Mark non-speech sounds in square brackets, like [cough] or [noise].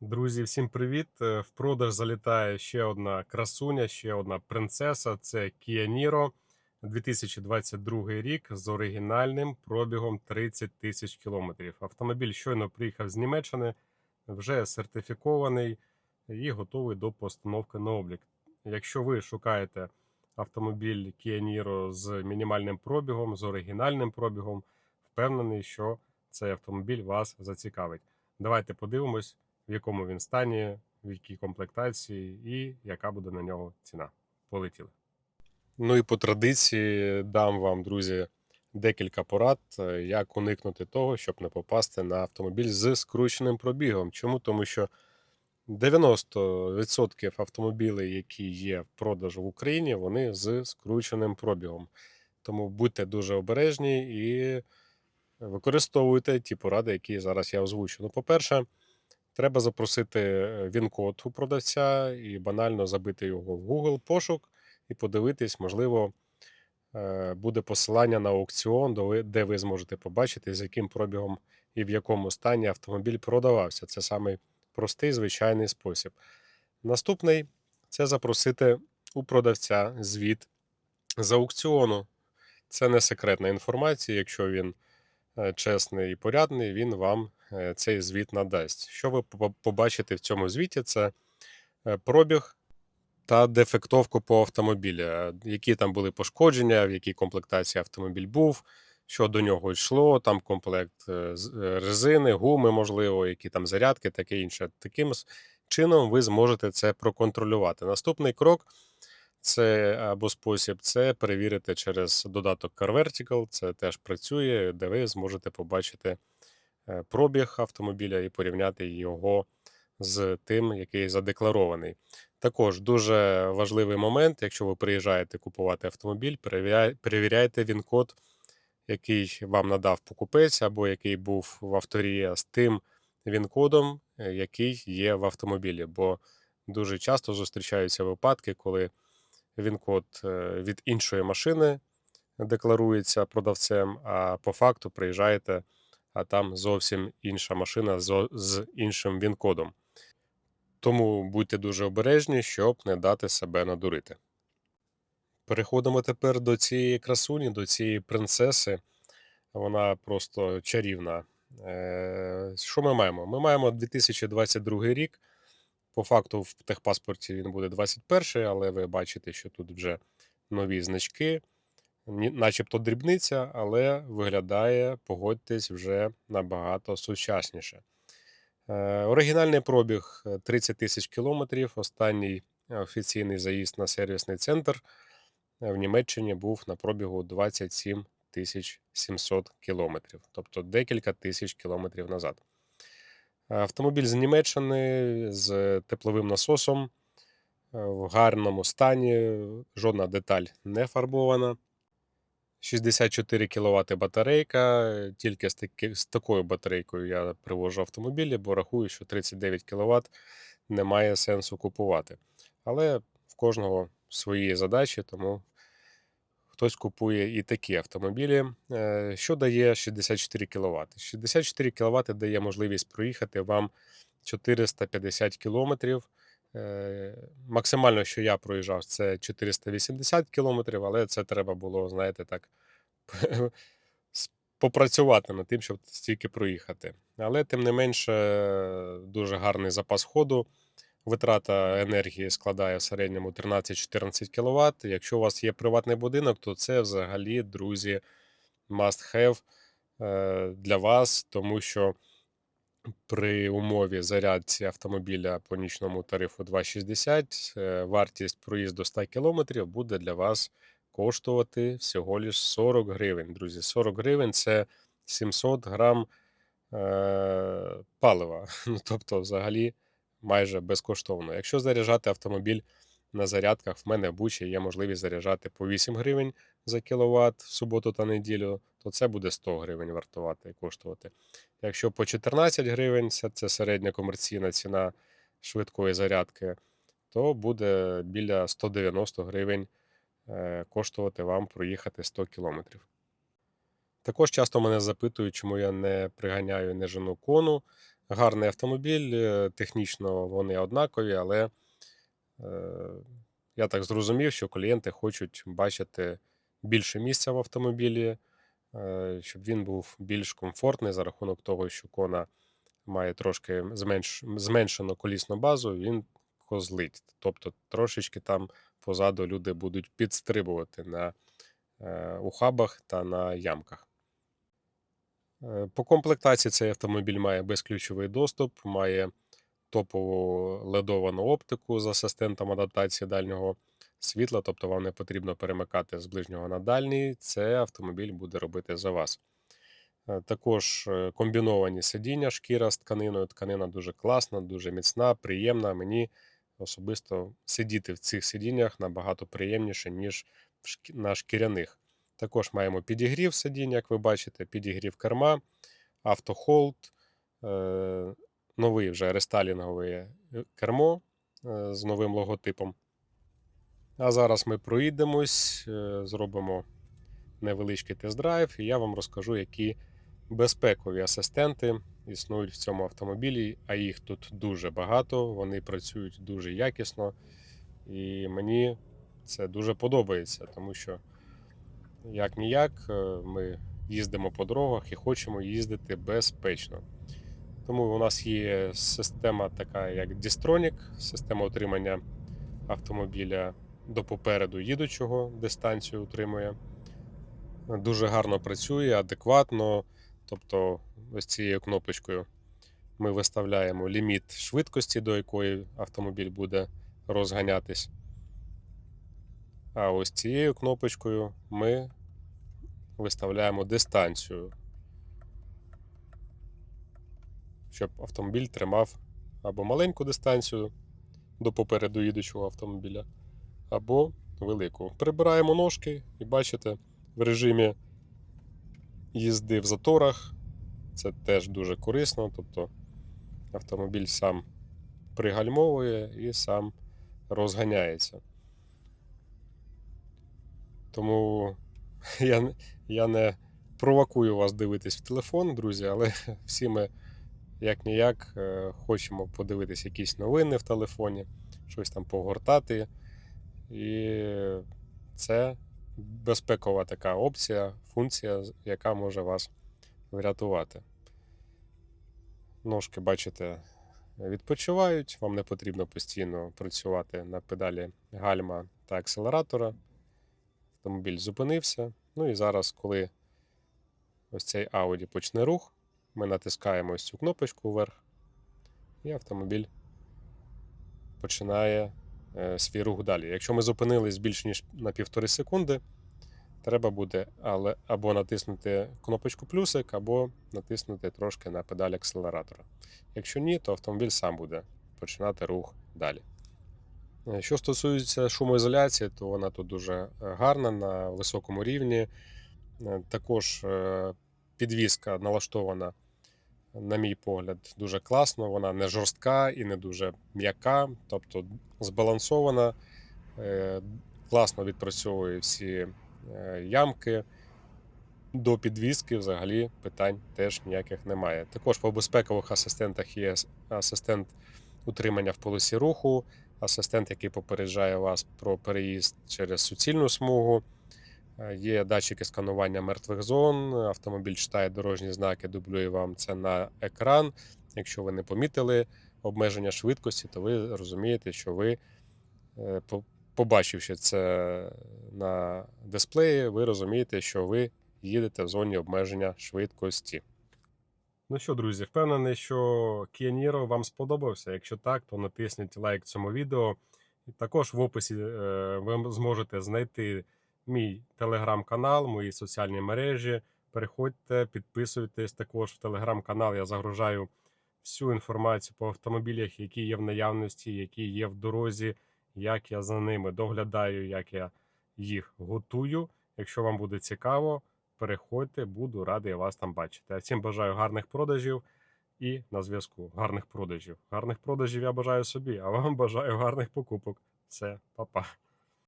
Друзі, всім привіт! Е, В продаж залітає ще одна красуня, ще одна принцеса. Це Kia Niro 2022 рік з оригінальним пробігом 30 тисяч кілометрів. Автомобіль щойно приїхав з Німеччини, вже сертифікований і готовий до постановки на облік. Якщо ви шукаєте автомобіль Kia Niro з мінімальним пробігом, з оригінальним пробігом, впевнений, що цей автомобіль вас зацікавить. Давайте подивимось в якому він стані, в якій комплектації і яка буде на нього ціна. Полетіли. Ну і по традиції дам вам, друзі, декілька порад, е, як уникнути того, щоб не попасти на автомобіль з скрученим пробігом. Чому? Тому що 90% автомобілів, які є в продажу в Україні, вони з скрученим пробігом. Тому будьте дуже обережні і використовуйте ті поради, які зараз я озвучу. Ну, по-перше, Треба запросити е, він-код у продавця і банально забити його в Google пошук і подивитись, можливо, е, буде посилання на аукціон, де ви- зможете побачити, з яким пробігом і в якому стані автомобіль продавався. Це самий простий, звичайний спосіб. Наступний це запросити у продавця звіт з аукціону. Це не секретна інформація, якщо він е, чесний і порядний, він вам цей звіт надасть. Що ви побачите в цьому звіті? Це е, пробіг та дефектовку по автомобілі, е, які там були пошкодження, в якій комплектації автомобіль був, що до нього йшло, там комплект е, е, резини, гуми, можливо, які там зарядки, таке інше. Таким чином ви зможете це проконтролювати. Наступний крок. Це або спосіб це перевірити через додаток CarVertical, це теж працює, де ви зможете побачити е, пробіг автомобіля і порівняти його з тим, який задекларований. Також дуже важливий момент, якщо ви приїжджаєте купувати автомобіль, перевіряйте він-код, який вам надав покупець, або який був в авторії з тим він-кодом, е, який є в автомобілі. Бо дуже часто зустрічаються випадки, коли він-код е, від іншої машини декларується продавцем, а по факту приїжджаєте, а там зовсім інша машина з іншим він-кодом. Тому будьте дуже обережні, щоб не дати себе надурити. Переходимо тепер до цієї красуні, до цієї принцеси. Вона просто чарівна. Е, Що ми маємо? Ми маємо 2022 рік. По факту в техпаспорті він буде 21, але ви бачите, що тут вже нові значки, начебто дрібниця, але виглядає, погодьтесь, вже набагато сучасніше. Е, Оригінальний пробіг е, 30 тисяч кілометрів. Останній офіційний заїзд на сервісний центр е, в Німеччині був на пробігу 27 тисяч 700 кілометрів, тобто декілька тисяч кілометрів назад. Автомобіль з Німеччини з тепловим насосом е, в гарному стані, жодна деталь не фарбована. 64 кВт батарейка. е, Тільки з, таки, з такою батарейкою я привожу автомобілі, бо рахую, що 39 кВт немає сенсу купувати. Але в кожного свої задачі, тому хтось купує і такі автомобілі. Е, Що дає 64 кВт? 64 кВт дає можливість проїхати вам 450 кілометрів. Е, Максимально, що я проїжджав, це 480 кілометрів, але це треба було, знаєте, так [laughs] попрацювати над тим, щоб стільки проїхати. Але тим не менше, дуже гарний запас ходу. Витрата енергії складає в середньому 13-14 кВт. Якщо у вас є приватний будинок, то це взагалі, друзі, must have е, для вас, тому що при умові зарядці автомобіля по нічному тарифу 2,60 е, вартість проїзду 100 км буде для вас коштувати всього лиш 40 гривень. Друзі, 40 гривень це 700 грам е, палива. [laughs] Ну, тобто, взагалі, майже безкоштовно. Якщо заряджати автомобіль на зарядках, в мене в Бучі є можливість заряджати по 8 гривень за кіловат в суботу та неділю, то це буде 100 гривень вартувати коштувати. Якщо по 14 гривень, це середня комерційна ціна швидкої зарядки, то буде біля 190 гривень е, коштувати вам проїхати 100 кілометрів. Також часто мене запитують, чому я не приганяю і не жену кону гарний автомобіль, е, технічно вони однакові, але е, я так зрозумів, що клієнти хочуть бачити більше місця в автомобілі, е, щоб він був більш комфортний за рахунок того, що Кона має трошки зменш, зменшену колісну базу, він козлить. Тобто трошечки там позаду люди будуть підстрибувати на е, ухабах та на ямках. Е, По комплектації цей автомобіль має безключовий доступ, має топову ледовану оптику з асистентом адаптації дальнього світла, тобто вам не потрібно перемикати з ближнього на дальній. Це автомобіль буде робити за вас. Е, Також е, комбіновані сидіння, шкіра з тканиною. Тканина дуже класна, дуже міцна, приємна. Мені особисто сидіти в цих сидіннях набагато приємніше, ніж на шкіряних. Також маємо підігрів сидінь, як ви бачите, підігрів керма, автохолд, е, новий вже рестайлінгове кермо з новим логотипом. А зараз ми проїдемось, е, зробимо невеличкий тест-драйв, і я вам розкажу, які безпекові асистенти існують в цьому автомобілі, а їх тут дуже багато, вони працюють дуже якісно, і мені це дуже подобається, тому що як ніяк ми їздимо по дорогах і хочемо їздити безпечно. Тому у нас є система така, як Distronic, система утримання автомобіля до попереду їдучого, дистанцію утримує. Дуже гарно працює, адекватно. Тобто, ось цією кнопочкою ми виставляємо ліміт швидкості, до якої автомобіль буде розганятись. А ось цією кнопочкою ми виставляємо дистанцію, щоб автомобіль тримав або маленьку дистанцію до попереду їдучого автомобіля, або велику. Прибираємо ножки і бачите, в режимі їзди в заторах. Це теж дуже корисно. Тобто автомобіль сам пригальмовує і сам розганяється. Тому [laughs] я, я не провокую вас дивитись в телефон, друзі, але [laughs] всі ми як ніяк е, хочемо подивитись якісь новини в телефоні, щось там погортати. І це безпекова така опція, функція, яка може вас врятувати. Ножки, бачите, відпочивають, вам не потрібно постійно працювати на педалі гальма та акселератора. Автомобіль зупинився. Ну і зараз, коли ось цей Audi почне рух, ми натискаємо ось цю кнопочку вверх, і автомобіль починає свій рух далі. Якщо ми зупинились більш ніж на півтори секунди, треба буде але, або натиснути кнопочку плюсик, або натиснути трошки на педаль акселератора. Якщо ні, то автомобіль сам буде починати рух далі. Е, Що стосується шумоізоляції, то вона тут дуже е, гарна на високому рівні. Е, Також е, підвізка налаштована, на мій погляд, дуже класно. Вона не жорстка і не дуже м'яка, тобто збалансована, е, класно відпрацьовує всі е, ямки. До підвізки взагалі питань теж ніяких немає. Також по безпекових асистентах є асистент утримання в полосі руху, асистент, який попереджає вас про переїзд через суцільну смугу. Є датчики сканування мертвих зон. Автомобіль читає дорожні знаки, дублює вам це на екран. Якщо ви не помітили обмеження швидкості, то ви розумієте, що ви, е, побачивши це на дисплеї, ви розумієте, що ви їдете в зоні обмеження швидкості. Ну що, друзі, впевнений, що Kia Niro вам сподобався. Якщо так, то натисніть лайк цьому відео. Також в описі е, ви зможете знайти мій телеграм-канал, мої соціальні мережі. Переходьте, підписуйтесь. Також в телеграм-канал я загружаю всю інформацію по автомобілях, які є в наявності, які є в дорозі, як я за ними доглядаю, як я їх готую. Якщо вам буде цікаво, переходьте, буду радий вас там бачити. А всім бажаю гарних продажів і на зв'язку. Гарних продажів. Гарних продажів я бажаю собі, а вам бажаю гарних покупок. Все, па-па.